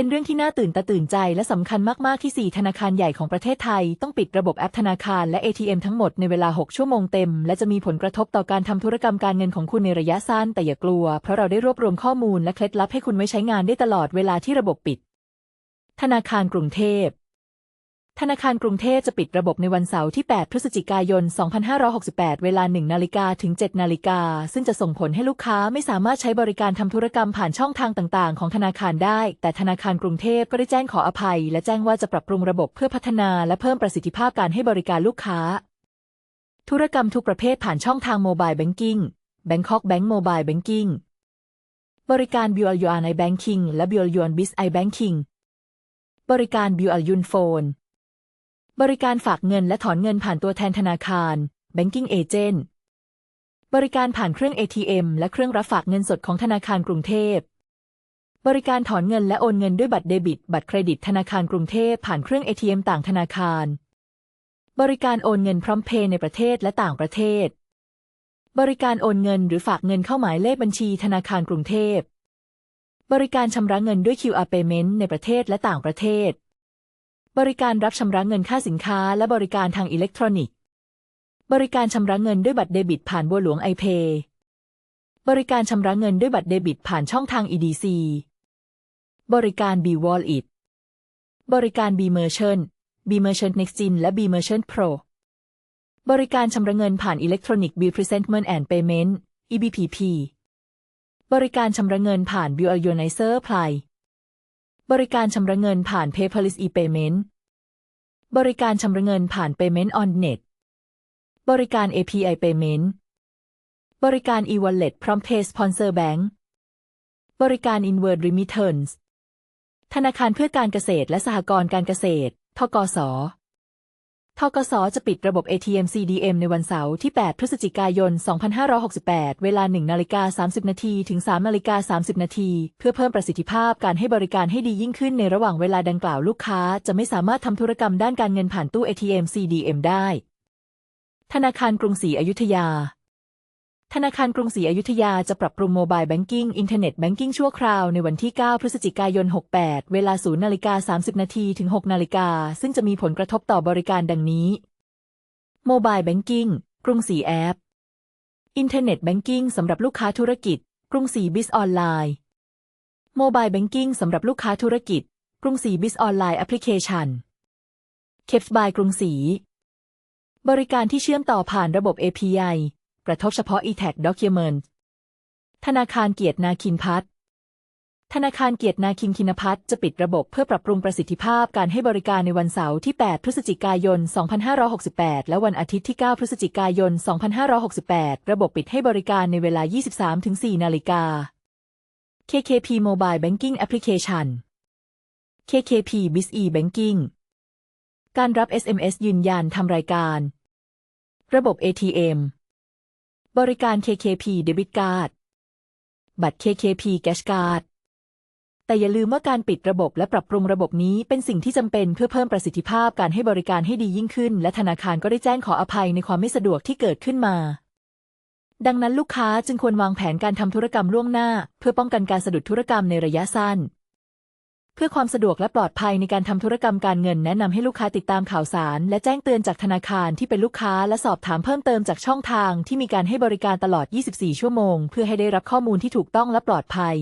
เป็นเรื่องที่น่าตื่นตาตื่นใจและสำคัญมาก ๆ ที่ 4 ธนาคารใหญ่ของประเทศไทย ต้องปิดระบบแอปธนาคารและ ATM ทั้งหมดในเวลา 6 ชั่วโมงเต็ม และจะมีผลกระทบต่อการทำธุรกรรมการเงินของคุณในระยะสั้น แต่อย่ากลัว เพราะเราได้รวบรวมข้อมูลและเคล็ดลับให้คุณไว้ใช้งานได้ตลอดเวลาที่ระบบปิด ธนาคารกรุงเทพ ธนาคารกรุงเทพจะปิดระบบในวันเสาร์ที่ 8 พฤศจิกายน 2568 เวลา 1 นาฬิกาถึง 7 นาฬิกา ซึ่งจะส่งผลให้ลูกค้าไม่สามารถใช้บริการทำธุรกรรมผ่านช่องทางต่าง ๆ ของธนาคารได้ แต่ธนาคารกรุงเทพก็ได้แจ้งขออภัย และแจ้งว่าจะปรับปรุงระบบเพื่อพัฒนาและเพิ่มประสิทธิภาพการให้บริการลูกค้า ธุรกรรมทุกประเภทผ่านช่องทางโมบายแบงกิ้ง Bangkok Bank Mobile Banking บริการ b u l Yuan i Banking และ b u l Yuan Biz i Banking บริการ b u l Yun Phone บริการฝากเงินและถอนเงินผ่านตัวแทนธนาคาร Banking Agent บริการผ่านเครื่อง ATM และเครื่องรับฝากเงินสดของธนาคารกรุงเทพ บริการถอนเงินและโอนเงินด้วยบัตรเดบิต บัตรเครดิตธนาคารกรุงเทพผ่านเครื่อง ATM ต่างธนาคาร บริการโอนเงินพร้อมเพย์ในประเทศและต่างประเทศ บริการโอนเงินหรือฝากเงินเข้าหมายเลขบัญชีธนาคารกรุงเทพ บริการชำระเงินด้วย QR Payment ในประเทศและต่างประเทศ บริการรับชำระเงินค่าสินค้า และบริการทางอิเล็กทรอนิกส์ บริการชำระเงินด้วยบัตรเดบิตผ่านบัวหลวงไอเพย์บริการชำระเงินด้วยบัตรเดบิตผ่านช่องทาง EDC บริการ B Wallet บริการ B Merchant B Merchant Next Gen และ B Merchant Pro บริการชำระเงินผ่านอิเล็กทรอนิกส์ Bill Presentment and Payment EBPP บริการชำระเงินผ่าน Bill Organizer Play บริการชำระเงินผ่าน Paperless e-payment บริการชำระเงินผ่าน Payment on Net บริการ API Payment บริการ e-wallet พร้อม Pay Sponsor Bank บริการ Inward Remittance ธนาคารเพื่อการเกษตรและสหกรณ์การเกษตร ทกส ทกสจะปิดระบบ ATM CDM ในวันเสาร์ที่ 8 พฤศจิกายน 2568 เวลา 1 นาฬิกา 30 นาทีถึง 3 นาฬิกา 30 นาที เพื่อเพิ่มประสิทธิภาพการให้บริการให้ดียิ่งขึ้นในระหว่างเวลาดังกล่าวลูกค้า จะไม่สามารถทำธุรกรรมด้านการเงินผ่านตู้ ATM CDM ได้ ธนาคารกรุงศรีอยุธยา ธนาคารกรุงศรีอยุธยาจะปรับปรุงโมบายแบงกิ้งอินเทอร์เน็ตแบงกิ้งชั่วคราวในวันที่ 9 พฤศจิกายน 68 เวลา 0นาฬิกา30 นาทีถึง 6 นาฬิกา ซึ่งจะมีผลกระทบต่อบริการดังนี้โมบายแบงกิ้งกรุงศรีแอป อินเทอร์เน็ตแบงกิ้งสำหรับลูกค้าธุรกิจ กรุงศรีบิสออนไลน์โมบายแบงกิ้งสำหรับลูกค้าธุรกิจ กรุงศรีบิสออนไลน์แอปพลิเคชันเคปส์บายกรุงศรีบริการที่เชื่อมต่อผ่านระบบ API กระทบเฉพาะ e-tag document ธนาคารเกียรตินาคินพัฒน์ธนาคารเกียรตินาคินคินพัฒน์จะปิดระบบเพื่อปรับปรุงประสิทธิภาพการให้บริการในวันเสาร์ที่ 8 พฤศจิกายน 2568 และวันอาทิตย์ที่ 9 พฤศจิกายน 2568 ระบบปิดให้บริการในเวลา 23-4 นาฬิกา KKP Mobile Banking Application KKP Biz e-Banking การรับ SMS ยืนยันทำรายการ ระบบ ATM บริการ KKP Debit Card บัตร KKP Cash Card แต่อย่าลืมว่าการปิดระบบและปรับปรุงระบบนี้เป็นสิ่งที่จำเป็นเพื่อเพิ่มประสิทธิภาพการให้บริการให้ดียิ่งขึ้น และธนาคารก็ได้แจ้งขออภัยในความไม่สะดวกที่เกิดขึ้นมา ดังนั้นลูกค้าจึงควรวางแผนการทำธุรกรรมล่วงหน้า เพื่อป้องกันการสะดุดธุรกรรมในระยะสั้น พื่อความสะดวกและปลอดภัยในการทำธุรกรรมการเงิน แนะนำให้ลูกค้าติดตามข่าวสาร และแจ้งเตือนจากธนาคารที่เป็นลูกค้า และสอบถามเพิ่มเติมจากช่องทางที่มีการให้บริการตลอด 24 ชั่วโมง เพื่อให้ได้รับข้อมูลที่ถูกต้องและปลอดภัย